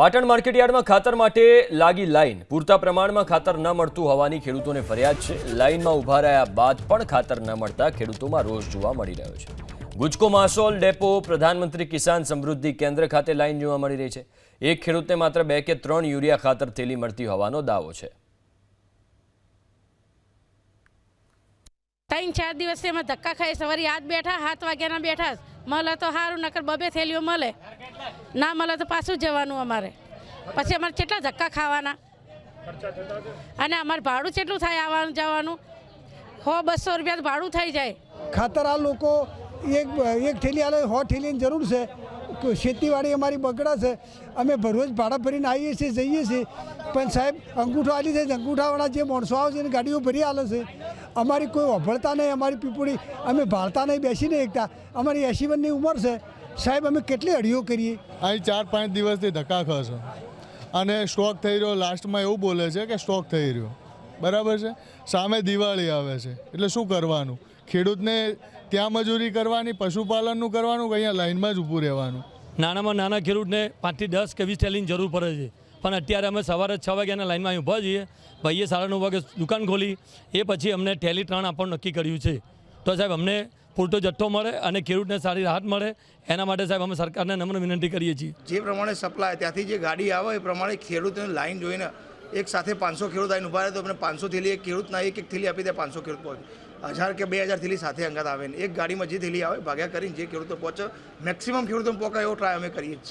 પાટણ માર્કેટયાર્ડમાં ખાતર માટે લાગી લાઈન. પૂરતા પ્રમાણમાં ખાતર ન મળતું હોવાની ખેડૂતોને ફરિયાદ છે. લાઈનમાં ઊભા રહ્યા બાદ પણ ખાતર ન મળતા ખેડૂતોમાં રોષ જોવા મળી રહ્યો છે. ગુજકો માસોલ ડેપો પ્રધાનમંત્રી કિસાન સમૃદ્ધિ કેન્દ્ર ખાતે લાઈન જોવા મળી રહી છે. એક ખેડૂતને માત્ર બે કે ત્રણ યુરિયા ખાતર થેલી મળતી હોવાનો દાવો છે. ત્રણ ચાર દિવસથી અમે ધક્કા ખાઈ સવારે આજ બેઠા, સાત વાગ્યાના બેઠા. મળે તો સારું નકર બબે થેલીઓ મળે. ના મળે તો પાછું જવાનું અમારે. પછી અમારે કેટલા ધક્કા ખાવાના. અને અમારે ભાડું કેટલું થાય આવવાનું, જવાનું? હો, બસો રૂપિયા ભાડું થઈ જાય. ખાતર આ લોકો એક એક થેલી આલે સો થેલીની જરૂર છે. ખેતીવાડી અમારી બગડા છે. અમે રોજ ભાડા ભરીને આવીએ છીએ, જઈએ છીએ. પણ સાહેબ, અંગૂઠો આલી છે અંગૂઠાવાળા જે માણસો આવે છે એને ગાડીઓ ભરી આલે છે. અમારી કોઈ અભળતા નહીં અમારી પીપળી અમે ભાળતા નહીં બેસી નહીં એકતા. અમારી એસી વનની ઉંમર છે. સાહેબ અમે કેટલી અડીઓ કરીએ? અહીં ચાર પાંચ દિવસથી ધક્કા ખાશો અને સ્ટોક થઈ રહ્યો. લાસ્ટમાં એવું બોલે છે કે સ્ટોક થઈ રહ્યો. બરાબર છે? સામે દિવાળી આવે છે. એટલે શું કરવાનું? ખેડૂતને ત્યાં મજૂરી કરવાની પશુપાલનનું કરવાનું કે અહીંયા લાઇનમાં જ ઊભું રહેવાનું? નાનામાં નાના ખેડૂતને પાંચથી દસ કે વીસ થેલીની જરૂર પડે છે. પણ અત્યારે અમે સવારે છ વાગ્યાના લાઇનમાં અહીં ઊભા છીએ ભાઈએ સાડા નવ વાગે દુકાન ખોલી. એ પછી અમને થેલી ત્રણ આપવાનું નક્કી કર્યું છે. તો સાહેબ, અમને પૂરતો જથ્થો મળે અને ખેડૂતને સારી રાહત મળે. એના માટે સાહેબ, અમે સરકારને નમ્ર વિનંતી કરીએ છીએ. જે પ્રમાણે સપ્લાય ત્યાંથી જે ગાડી આવે, એ પ્રમાણે ખેડૂતોની લાઈન જોઈને એક સાથે પાંચસો ખેડૂત આવીને ઊભા રહે, તો આપણે પાંચસો થેલી એક ખેડૂતના એક એક થેલી આપી દે, પાંચસો ખેડૂત પહોંચે. હજાર કે બે હજાર થેલી સાથે અંગાત આવે ને. એક ગાડીમાં જે થેલી આવે, ભાગ્યા કરીને જે ખેડૂતો પહોંચે મેક્સિમમ ખેડૂતો પહોંચાય એવો ટ્રાય અમે કરીએ છીએ.